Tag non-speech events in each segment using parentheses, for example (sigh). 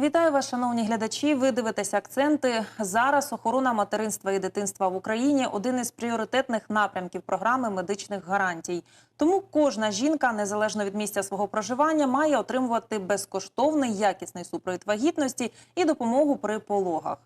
Вітаю вас, шановні глядачі. Ви дивитеся акценти. Зараз охорона материнства і дитинства в Україні один із пріоритетних напрямків програми медичних гарантій. Тому кожна жінка, незалежно від місця свого проживання, має отримувати безкоштовний якісний супровід вагітності і допомогу при пологах.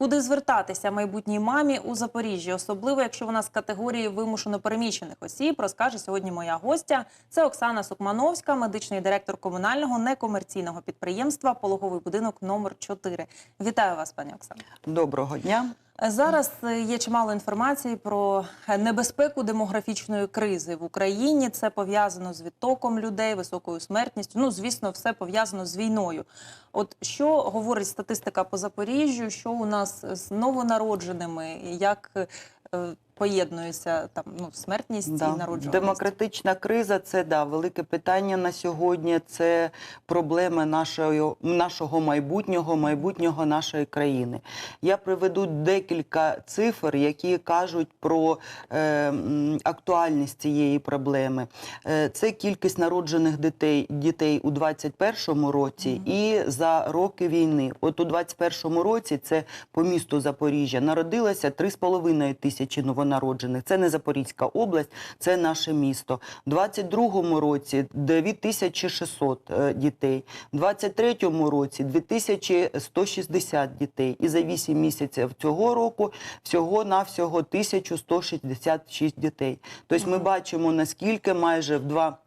Куди звертатися майбутній мамі у Запоріжжі, особливо якщо вона з категорії вимушено переміщених осіб, розкаже сьогодні моя гостя. Це Оксана Сукмановська, медичний директор комунального некомерційного підприємства Пологовий будинок номер 4 Вітаю вас, пані Оксана. Доброго дня. Зараз е, є чимало інформації про е, небезпеку демографічної кризи в Україні. Це пов'язано з відтоком людей, високою смертністю. Ну, звісно, все пов'язано з війною. От що говорить статистика по Запоріжжю, що у нас з новонародженими, як поєднується там ну смертність і народжуваність? Демократична криза це да, велике питання на сьогодні. Це проблема нашої, нашого майбутнього, майбутнього нашої країни. Я приведу декілька цифр, які кажуть про е, актуальність цієї проблеми. Е, це кількість народжених дітей, дітей у 2021 році і за роки війни. От у 2021 році це по місту Запоріжжя народилося 3,5 тисячі новонароджених. Це не Запорізька область, це наше місто. У 2022 році 2600 е, дітей, у 2023 році 2160 дітей. І за 8 місяців цього року всього-навсього 1166 дітей. Тобто ми бачимо, наскільки майже в два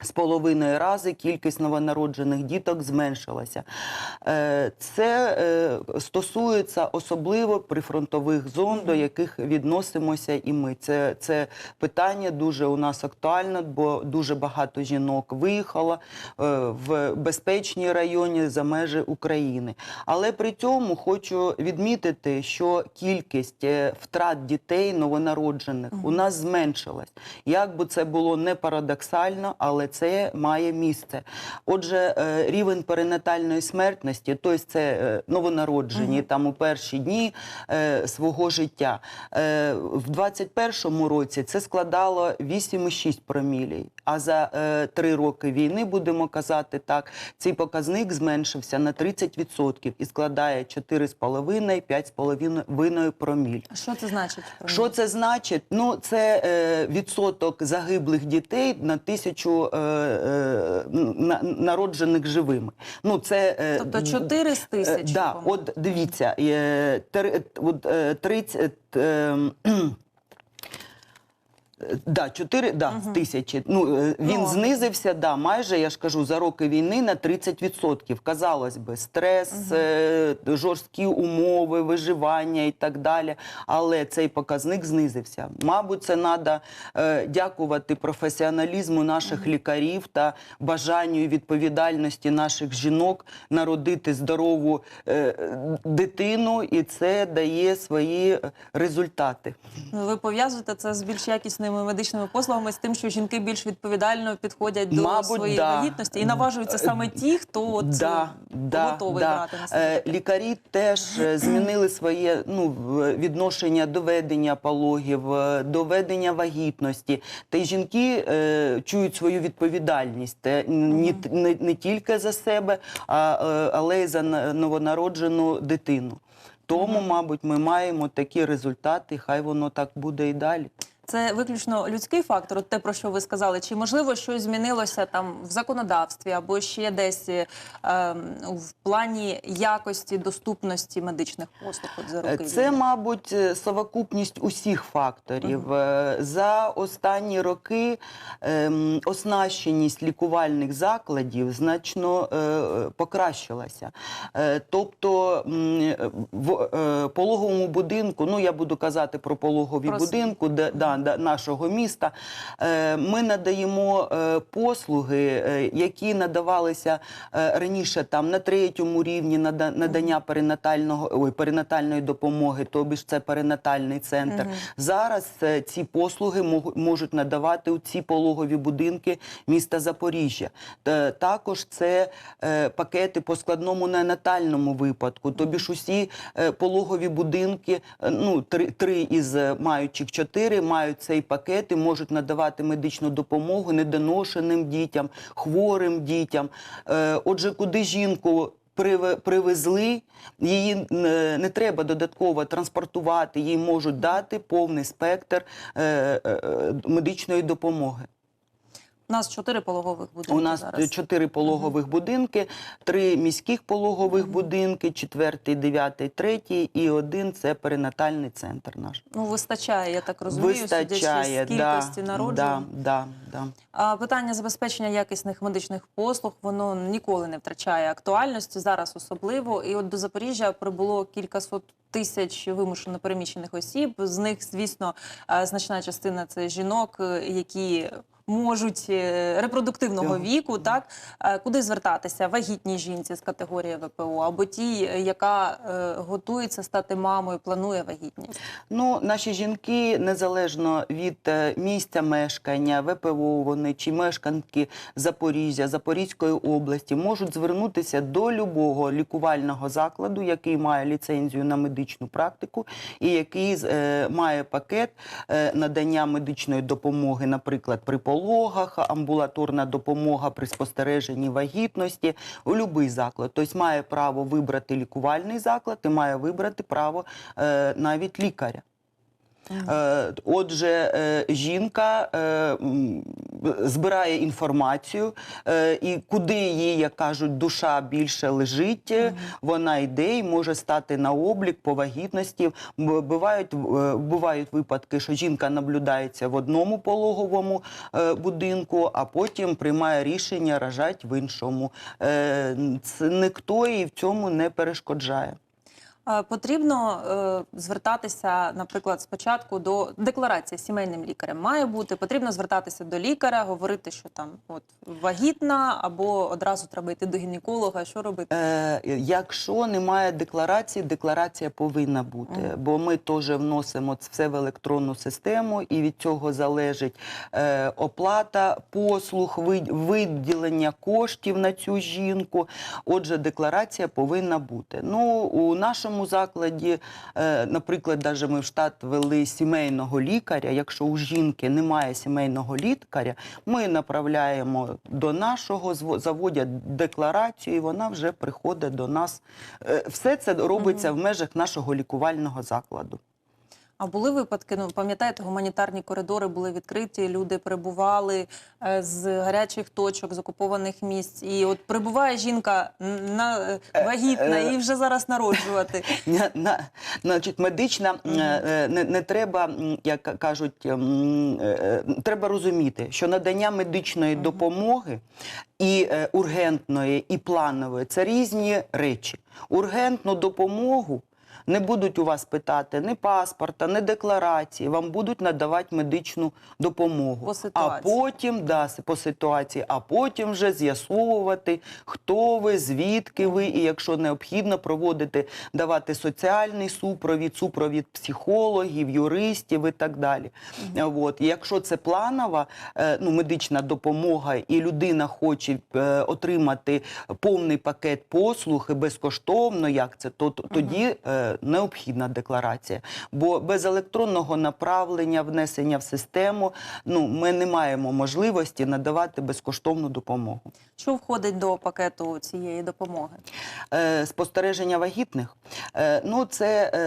з половиною рази кількість новонароджених діток зменшилася. Е, Це е, стосується особливо прифронтових зон, до яких відносимося і ми. Це, це питання дуже у нас актуальне, бо дуже багато жінок виїхало е, в безпечні райони за межі України. Але при цьому хочу відмітити, що кількість втрат дітей новонароджених у нас зменшилась. Як би це було не парадоксально, але це має місце. Отже, е, рівень перинатальної смертності, тобто це е, новонароджені там у перші дні е, свого життя. В 21-му році це складало 8,6 промілій. А за три роки війни, будемо казати так, цей показник зменшився на 30% і складає 4,5-5,5 проміль. Що це значить? Що це значить? Ну, це е, відсоток загиблих дітей на тисячу народжених живими. Ну, це, е, Тобто 4 з е, тисяч. да, от дивіться, е, тер, от, е, 30... е, Да, 4 да, Мгм. тисячі. Ну, е, він Ну, знизився, да, майже, я ж кажу, за роки війни на 30%. Казалось би, стрес, е, жорсткі умови, виживання і так далі. Але цей показник знизився. Мабуть, це треба е, дякувати професіоналізму наших лікарів та бажанню і відповідальності наших жінок народити здорову е, дитину, і це дає свої результати. Ну, Ви пов'язуєте це з більш якісними медичними послугами, з тим, що жінки більш відповідально підходять до Мабуть, своєї да. вагітності і наважуються саме ті, хто от да, е, да, готовий да. брати на себе. Е. Лікарі теж е, змінили своє ну, відношення до ведення пологів, е, до ведення вагітності. Та й жінки е, чують свою відповідальність е, не, не, не тільки за себе, а, е, але й за новонароджену дитину. Тому, мабуть, ми маємо такі результати, хай воно так буде і далі. Це виключно людський фактор, от те, про що ви сказали. Чи можливо щось змінилося там в законодавстві або ще десь е, ем, в плані якості доступності медичних послуг от за роки? Це, мабуть, е, совокупність усіх факторів. Е, За останні роки ем, оснащеність лікувальних закладів значно е, покращилася. Е, Тобто в е, пологовому будинку, ну я буду казати про пологові Про с- будинку де, да, нашого міста, е, ми надаємо е, послуги, е, які надавалися раніше там на третьому рівні надання перинатального ой, перинатальної допомоги, тобі ж це перинатальний центр. Зараз ці послуги можуть надавати у ці пологові будинки міста Запоріжжя. Також це пакети по складному неонатальному випадку. Тобі ж усі пологові будинки, ну три, три із маючих чотири мають цей пакет і можуть надавати медичну допомогу недоношеним дітям, хворим дітям. Е, Отже, куди жінку привезли, її е, не треба додатково транспортувати, їй можуть дати повний спектр е, медичної допомоги. У нас чотири пологових будинки У нас зараз. чотири пологових будинки, три міських пологових будинки, четвертий, дев'ятий, третій і один це перинатальний центр наш. Ну, вистачає, я так розумію, Вистачає, з кількості да, народжень. да, да, да. А питання забезпечення якісних медичних послуг воно ніколи не втрачає актуальності зараз особливо. І от до Запоріжжя прибуло кількасот тисяч вимушено переміщених осіб. З них, звісно, е, значна частина це жінок, е, які. Можуть е, репродуктивного віку, так? Е, куди звертатися? Вагітній жінці з категорії ВПО або тій, яка е, готується стати мамою, планує вагітність. Ну, наші жінки, незалежно від місця мешкання, ВПО вони чи мешканки Запоріжжя, Запорізької області, можуть звернутися до любого лікувального закладу, який має ліцензію на медичну практику і який е, має пакет е, надання медичної допомоги, наприклад, при пологах, амбулаторна допомога при спостереженні вагітності, у будь-який заклад. Тобто має право вибрати лікувальний заклад і має вибрати право е, навіть лікаря. Е, Отже, е, жінка е, збирає інформацію, і куди їй, як кажуть, душа більше лежить, вона йде і може стати на облік по вагітності. Бувають, бувають випадки, що жінка наблюдається в одному пологовому будинку, а потім приймає рішення рожати в іншому. Це ніхто їй в цьому не перешкоджає. Е, Потрібно е, звертатися, наприклад, спочатку до декларації сімейним лікарем. Має бути потрібно звертатися до лікаря, говорити, що там от вагітна, або одразу треба йти до гінеколога. Що робити? Е, якщо немає декларації, декларація повинна бути, бо ми теж вносимо це все в електронну систему, і від цього залежить е, оплата послуг, виділення коштів на цю жінку. Отже, декларація повинна бути. Ну, у нашому закладі, е, наприклад, даже ми в штат вели сімейного лікаря. Якщо у жінки немає сімейного лікаря, ми направляємо до нашого, заводять декларацію, і вона вже приходить до нас. Е, Все це робиться в межах нашого лікувального закладу. А були випадки? Ну пам'ятаєте, гуманітарні коридори були відкриті. Люди прибували е, з гарячих точок, з окупованих місць. І от прибуває жінка на е, вагітна е, і вже зараз народжувати. (laughs) На, на, значить, медична не, треба, як кажуть, м, е, е, треба розуміти, що надання медичної допомоги і ургентної, і планової це різні речі. Ургентну допомогу. Не будуть у вас питати ні паспорта, ні декларації. Вам будуть надавати медичну допомогу. По а потім да, по ситуації, а потім вже з'ясовувати, хто ви, звідки ви, і якщо необхідно, проводити, давати соціальний супровід, супровід психологів, юристів і так далі. Е, От. І Якщо це планова е, ну, медична допомога, і людина хоче е, отримати повний пакет послуг і безкоштовно, як це, то тоді е, необхідна декларація. Бо без електронного направлення, внесення в систему, ну, ми не маємо можливості надавати безкоштовну допомогу. Що входить до пакету цієї допомоги? Е, спостереження вагітних, е, ну це е,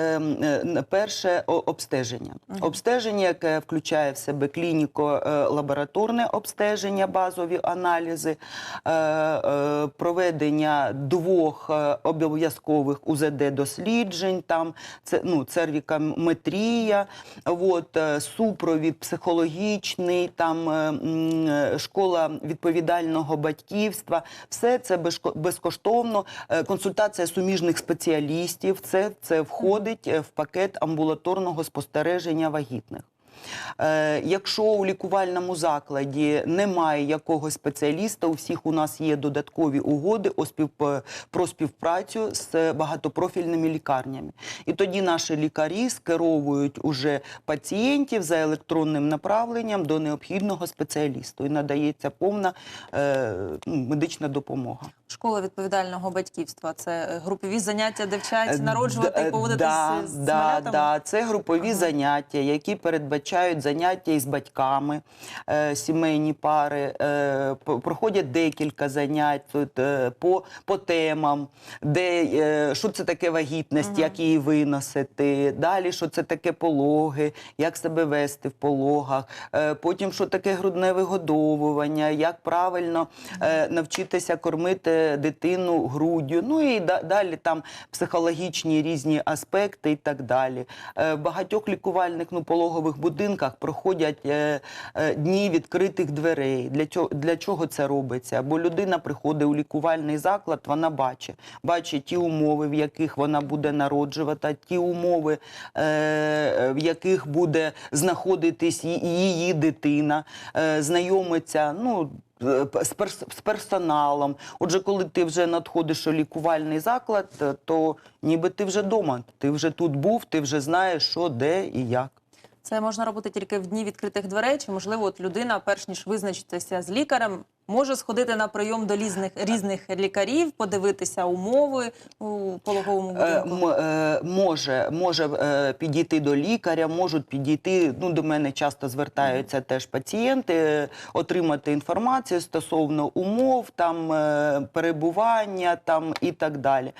е, перше обстеження. Обстеження, яке включає в себе клініко-лабораторне обстеження, базові аналізи, е, е, проведення двох е, обов'язкових УЗД-досліджень, там це ну, цервікометрія, от, е, супровід психологічний, там е, е, школа відповідального батьківства. Все це безкоштовно. Консультація суміжних спеціалістів. Це, це входить в пакет амбулаторного спостереження вагітних. Е, Якщо у лікувальному закладі немає якогось спеціаліста, у всіх у нас є додаткові угоди спів- про співпрацю з багатопрофільними лікарнями. І тоді наші лікарі скеровують уже пацієнтів за електронним направленням до необхідного спеціалісту і надається повна е, ну, медична допомога. Школа відповідального батьківства це е, групові заняття, де Е, народжувати і поводитись да, з да, малятами? да. Це групові Ага. заняття, які передбачають заняття із батьками, е, сімейні пари. Е, проходять декілька занять тут, е, по, по темам, де е, що це таке вагітність, Мгм. як її виносити. Далі, що це таке пологи, як себе вести в пологах. Е, потім, що таке грудне вигодовування, як правильно е, навчитися кормити дитину груддю. Ну і далі там психологічні різні аспекти і так далі. Е, В багатьох лікувальних ну, пологових будинках проходять е, е, дні відкритих дверей. Для чого, для чого це робиться? Бо людина приходить у лікувальний заклад, вона бачить, бачить ті умови, в яких вона буде народжувати, ті умови, в яких буде знаходитись її дитина, знайомиться. Ну, з, перс- з персоналом. Отже, коли ти вже надходиш у лікувальний заклад, е, то ніби ти вже вдома. Ти вже тут був, ти вже знаєш, що, де і як. Це можна робити тільки в дні відкритих дверей, чи можливо, от людина, перш ніж визначитися з лікарем, може сходити на прийом до різних різних лікарів, подивитися умови у пологовому Е, будинку. е, може може е, підійти до лікаря, можуть підійти. Ну до мене часто звертаються теж пацієнти, отримати інформацію стосовно умов, там перебування, там і так далі.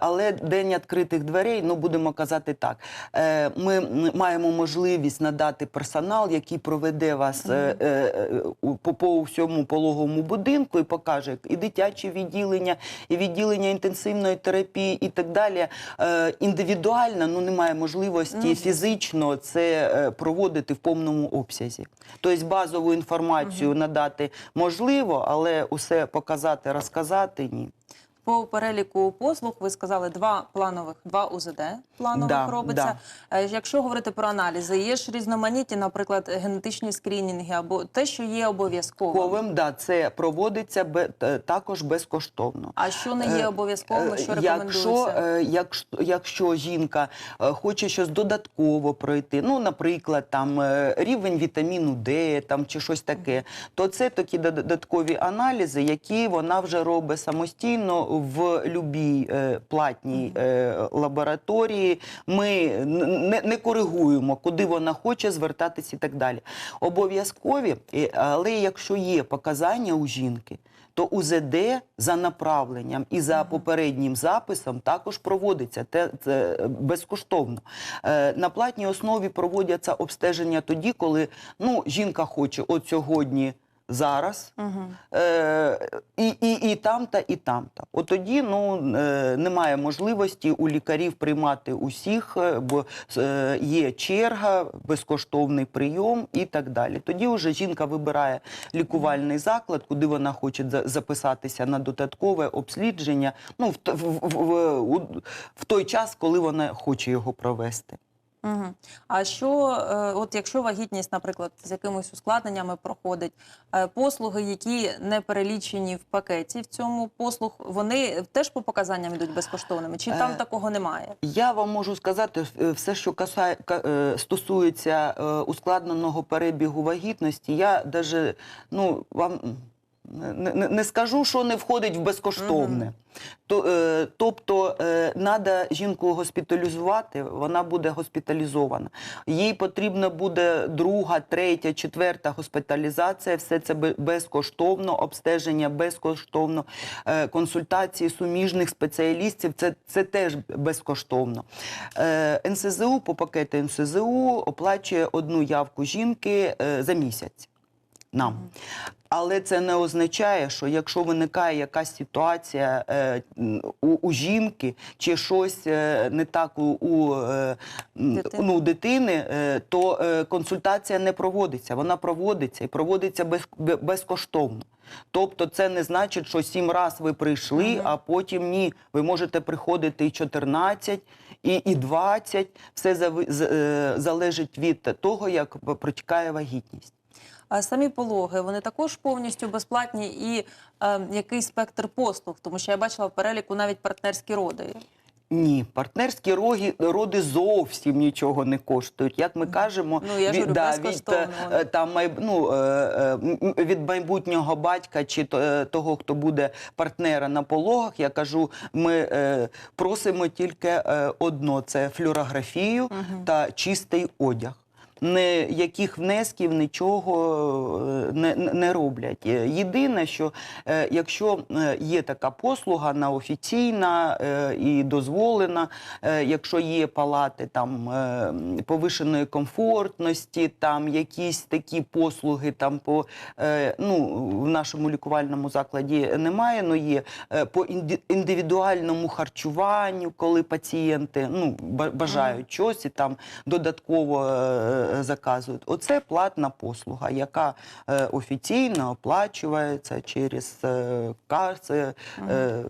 Але день відкритих дверей, ну будемо казати так. Ми маємо можливість надати персонал, який проведе вас по, по всьому пологовому будинку і покаже і дитячі відділення, і відділення інтенсивної терапії, і так далі. Е, індивідуально ну немає можливості Мгм. фізично це е, проводити в повному обсязі. Тобто базову інформацію надати можливо, але усе показати, розказати ні. По переліку послуг ви сказали два планових, два УЗД планових Да, робиться. Е, Якщо говорити про аналізи, є ж різноманітні, наприклад, генетичні скринінги або те, що є обов'язковим. Ковим, да, це проводиться е, також безкоштовно. А що не є Е, обов'язковим, що рекомендується? Якщо, якщо, якщо жінка хоче щось додатково пройти, ну, наприклад, там рівень вітаміну Д там, чи щось таке, то це такі дод- додаткові аналізи, які вона вже робить самостійно в любій е, платній е, лабораторії. Ми не, не коригуємо, куди вона хоче звертатись і так далі. Обов'язкові, але якщо є показання у жінки, то УЗД за направленням і за попереднім записом також проводиться те, це безкоштовно. Е, на платній основі проводяться обстеження тоді, коли ну, жінка хоче от сьогодні. Зараз Угу. е, і, і, і там-та, і там-та. От тоді ну, е, немає можливості у лікарів приймати усіх, е, бо е, є черга, безкоштовний прийом і так далі. Тоді вже жінка вибирає лікувальний заклад, куди вона хоче за- записатися на додаткове обслідження ну, в, в, в, в, в той час, коли вона хоче його провести. Угу. А що, е, от якщо вагітність, наприклад, з якимись ускладненнями проходить, е, послуги, які не перелічені в пакеті в цьому послуг, вони теж по показанням йдуть безкоштовними? Чи там Е, такого немає? Я вам можу сказати, е, все, що касає, стосується ускладненого перебігу вагітності, я даже ну, вам не, скажу, що не входить в безкоштовне. То, е, тобто, треба жінку госпіталізувати, вона буде госпіталізована. Їй потрібна буде друга, третя, четверта госпіталізація. Все це безкоштовно, обстеження безкоштовно, е, консультації суміжних спеціалістів. Це, це теж безкоштовно. Е, НСЗУ по пакету НСЗУ оплачує одну явку жінки е, за місяць. Нам. Але це не означає, що якщо виникає якась ситуація е, у, у жінки чи щось е, не так у, у, е, Дитини. ну, дитини, е, то е, консультація не проводиться. Вона проводиться і проводиться без, безкоштовно. Тобто це не значить, що сім разів ви прийшли, Мгм. а потім ні. Ви можете приходити і 14, і, і 20. Все е, залежить від того, як протікає вагітність. А самі пологи вони також повністю безплатні і е, який спектр послуг, тому що я бачила в переліку навіть партнерські роди. Ні, партнерські роги, роди зовсім нічого не коштують. Як ми кажемо, Ну, я ж говорю, від, е, е, там, ну, е, від майбутнього батька чи того, хто буде партнера на пологах, я кажу, ми просимо тільки одно: це флюорографію та чистий одяг. Ніяких внесків, нічого е, не, не роблять. Е, Єдине, що е, якщо є така послуга на офіційна і дозволена, якщо є палати там повишеної комфортності, там якісь такі послуги там по ну в нашому лікувальному закладі немає, але є по індивідуальному харчуванню, коли пацієнти ну ба- бажають щось і там додатково заказують. Оце платна послуга, яка е, офіційно оплачується через е, е,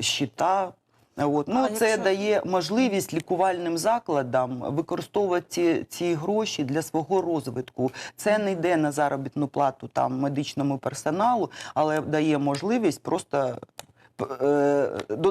щита. От. Ну, А це якщо- дає можливість лікувальним закладам використовувати ці, ці гроші для свого розвитку. Це не йде на заробітну плату там медичному персоналу, але дає можливість просто е,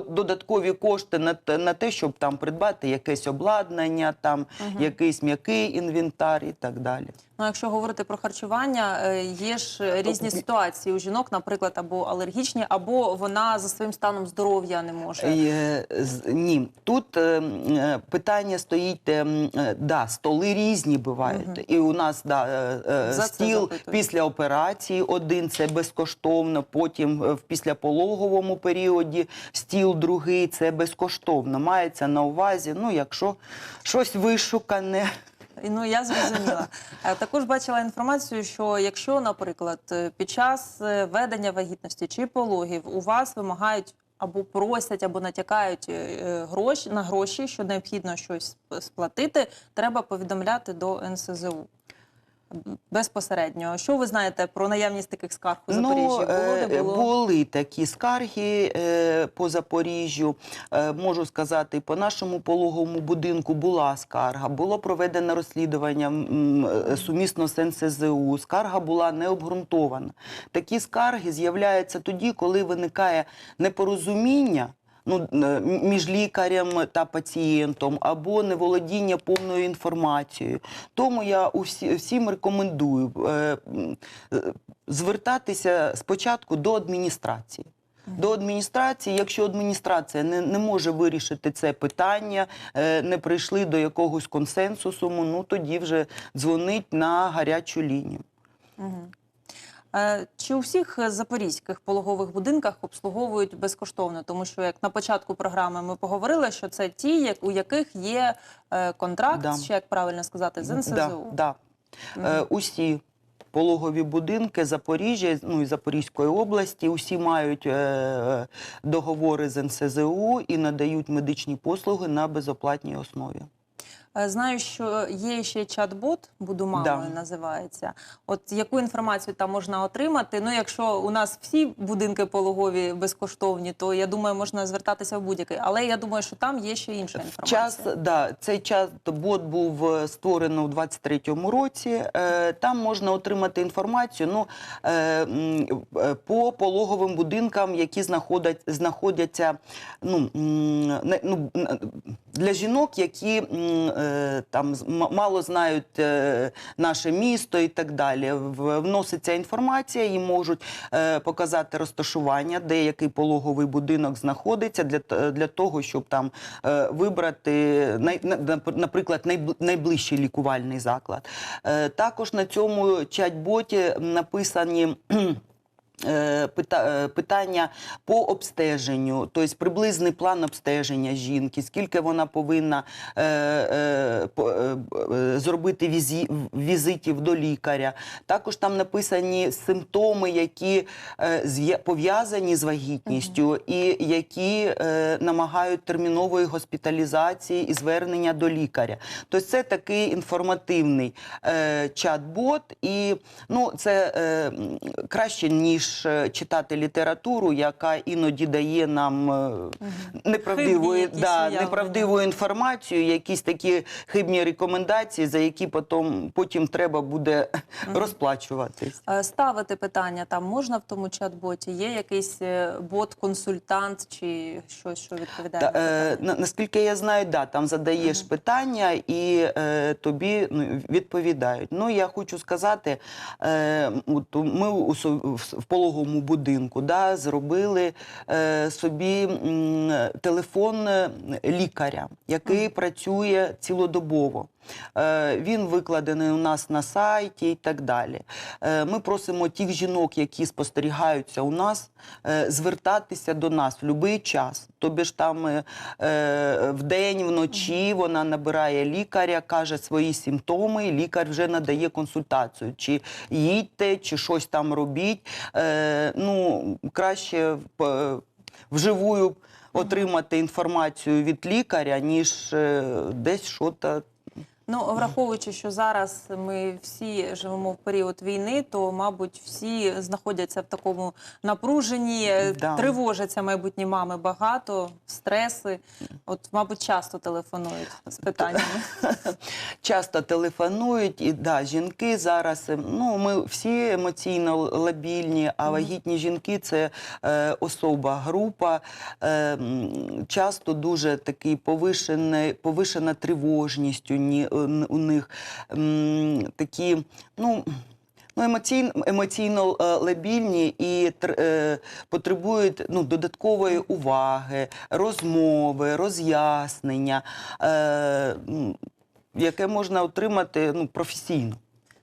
додаткові кошти на, те- на те, щоб там придбати якесь обладнання, там якийсь м'який інвентар і так далі. Ну, якщо говорити про харчування, е, є ж різні ситуації у жінок, наприклад, або алергічні, або вона за своїм станом здоров'я не може. Е, Ні, тут е, е, питання стоїть, е, е, да, столи різні бувають. І у нас да, е, стіл після операції один це безкоштовно, потім в післяпологовому періоді стіл другий це безкоштовно. Мається на увазі, ну, якщо щось вишукане. Ну я зрозуміла. Е, Також бачила інформацію, що якщо, наприклад, е, під час е, ведення вагітності чи пологів у вас вимагають або просять, або натякають гроші на гроші, що необхідно щось сплатити, треба повідомляти до НСЗУ. Безпосередньо, що ви знаєте про наявність таких скарг у Запоріжжі? Було, е, не було? були такі скарги е, по Запоріжжю. Е, можу сказати, по нашому пологовому будинку була скарга. Було проведено розслідування сумісно з НСЗУ. Скарга була необґрунтована. Такі скарги з'являються тоді, коли виникає непорозуміння. Ну, е, між лікарем та пацієнтом або неволодіння повною інформацією. Тому я усі, всім рекомендую е, звертатися спочатку до адміністрації. До адміністрації, якщо адміністрація не, не може вирішити це питання, е, не прийшли до якогось консенсусу, ну тоді вже дзвонить на гарячу лінію. Мгм. Е, Чи у всіх е, запорізьких пологових будинках обслуговують безкоштовно? Тому що як на початку програми ми поговорили, що це ті, у яких є е, контракт, Да. чи як правильно сказати, з НСЗУ. Да, да. Е, усі пологові будинки Запоріжжя, ну і Запорізької області, усі мають е, договори з НСЗУ і надають медичні послуги на безоплатній основі. Е, Знаю, що є ще чат-бот, буду мамою Да. називається. От яку інформацію там можна отримати? Ну, якщо у нас всі будинки пологові безкоштовні, то я думаю, можна звертатися в будь-який. Але я думаю, що там є ще інша інформація. Час, да, цей час бот був е, створений у 23-му році. Е, Там можна отримати інформацію ну, по пологовим будинкам, які знаходять, знаходяться ну, ну, для жінок, які там мало знають е, наше місто і так далі. Вноситься інформація, їм можуть е, показати розташування, де який пологовий будинок знаходиться, для, для того, щоб там е, вибрати наприклад, найбл- найближчий лікувальний заклад. Також на цьому чат-боті написані. Е, е, Питання по обстеженню, тобто приблизний план обстеження жінки, скільки вона повинна е, зробити візитів до лікаря. Також там написані симптоми, які пов'язані з вагітністю і які намагають термінової госпіталізації і звернення до лікаря. Тобто це такий інформативний чат-бот, і ну, це краще, ніж ніж е, читати літературу, яка іноді дає нам е, неправдивої, да, неправдиву інформацію, якісь такі хибні рекомендації, за які потім, потім треба буде розплачуватись. Е, Ставити питання там можна в тому чат-боті? Є якийсь бот-консультант чи щось, що відповідає? Та, на е, питання? наскільки я знаю, да, там задаєш питання і е, тобі ну, відповідають. Ну, я хочу сказати, е, от ми у, в пологовому будинку да, зробили е, собі м, телефон е, лікаря, який працює цілодобово. Е, Він викладений у нас на сайті і так далі. Е, Ми просимо тих жінок, які спостерігаються у нас, е, звертатися до нас в будь-який час. Тобі ж там е, вдень, вночі вона набирає лікаря, каже свої симптоми, і лікар вже надає консультацію. Чи їдьте, чи щось там робіть. Ну, краще вживую отримати інформацію від лікаря, ніж десь щось Ну, враховуючи, що зараз ми всі живемо в період війни, то, мабуть, всі знаходяться в такому напруженні, Да. тривожаться майбутні мами багато, стреси. От, мабуть, часто телефонують з питаннями. (laughs) часто телефонують, і да, жінки зараз. е, Ну, ми всі емоційно лабільні, а вагітні жінки це е, особа, група. Е, часто дуже такий повишений, повишена тривожність у, ні, у- них. Такі, ну. Ну, емоційно, емоційно лабільні і е, потребують ну, додаткової уваги, розмови, роз'яснення, е, яке можна отримати ну, професійно.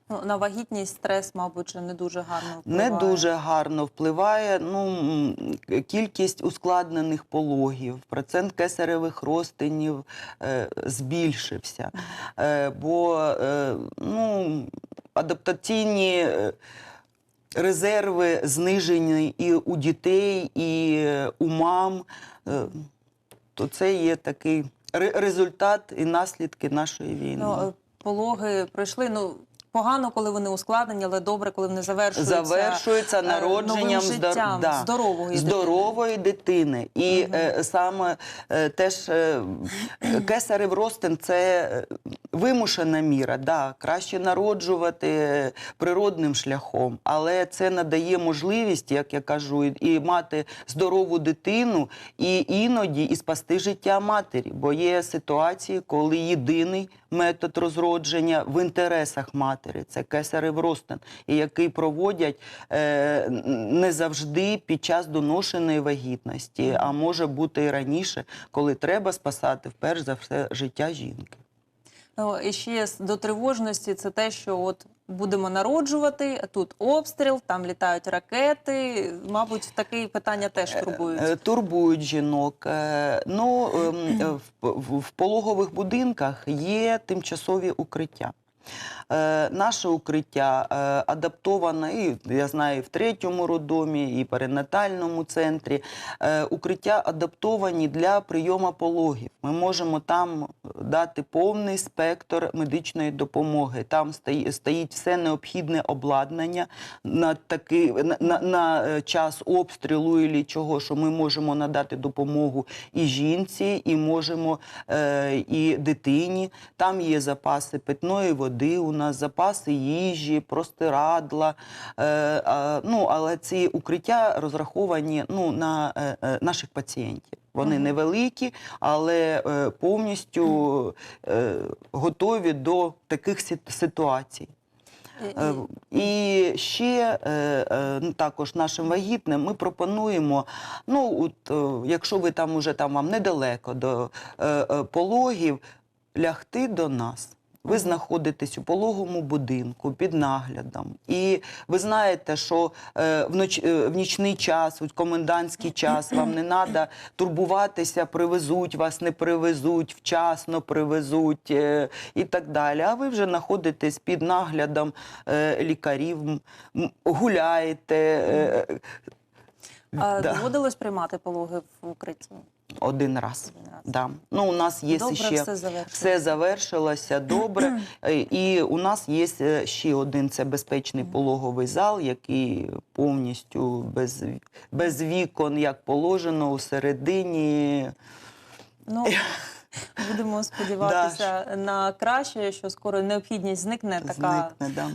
Ну, на вагітність стрес, мабуть, не дуже гарно впливає. Не дуже гарно впливає ну, кількість ускладнених пологів, процент кесаревих розтинів е, збільшився. Е, бо е, ну, адаптаційні е, резерви знижені і у дітей, і е, у мам. Е, то це є такий результат і наслідки нашої війни. Ну, пологи пройшли. Ну погано, коли вони ускладнені, але добре, коли вони завершуються. завершується е, народженням новим здор- да, здорової здорової дитини. І Мгм. е, саме е, теж кесарів ростин це вимушена міра. Да, краще народжувати природним шляхом, але це надає можливість, як я кажу, і, мати здорову дитину, і іноді і спасти життя матері. Бо є ситуації, коли єдиний метод розродження в інтересах матері це кесарев ростин, який проводять е, не завжди під час доношеної вагітності, а може бути і раніше, коли треба спасати вперше за все життя жінки. Ну, і ще до тривожності це те, що от будемо народжувати, тут обстріл, там літають ракети. Мабуть, такі питання теж турбують. Е, Турбують жінок. Е, Ну, ем, е, в пологових будинках є тимчасові укриття. Е, Наше укриття е, адаптоване, і я знаю, в третьому роддомі, і перинатальному центрі. Е, Укриття адаптовані для прийому пологів. Ми можемо там дати повний спектр медичної допомоги. Там стоїть все необхідне обладнання на такий на, на, на час обстрілу і чого, що ми можемо надати допомогу і жінці, і можемо і дитині. Там є запаси питної води, у нас запаси їжі, простирадла. Е, ну, але ці укриття розраховані ну, на е, е, наших пацієнтів. Вони невеликі, але е, повністю е, готові до таких ситуацій. І- ще ну, також нашим вагітним ми пропонуємо, ну от, якщо ви там уже там вам недалеко до пологів, лягти до нас. Ви знаходитесь у пологовому будинку під наглядом. І ви знаєте, що е, е, в нічний час, у комендантський час вам не треба турбуватися, привезуть вас, не привезуть, вчасно привезуть е, і так далі. А ви вже знаходитесь під наглядом лікарів, гуляєте. Е, А да. доводилось приймати пологи в укритті? Один раз. Один раз. Да. Ну, у нас є Добре, ще все завершилося. все завершилося добре. (clears throat) Е, І у нас є е, ще один це безпечний пологовий зал, який повністю без, без вікон, як положено, у середині. Ну, (laughs) будемо сподіватися на краще, що скоро необхідність зникне така да.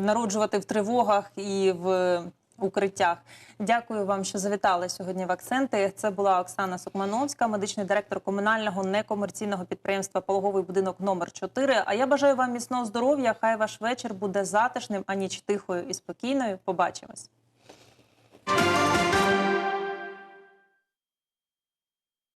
народжувати в тривогах і в укриттях. Дякую вам, що завітали сьогодні в акценти. Це була Оксана Сокмановська, медичний директор комунального некомерційного підприємства Пологовий будинок номер 4 А я бажаю вам міцного здоров'я. Хай ваш вечір буде затишним, а ніч тихою і спокійною. Побачимось.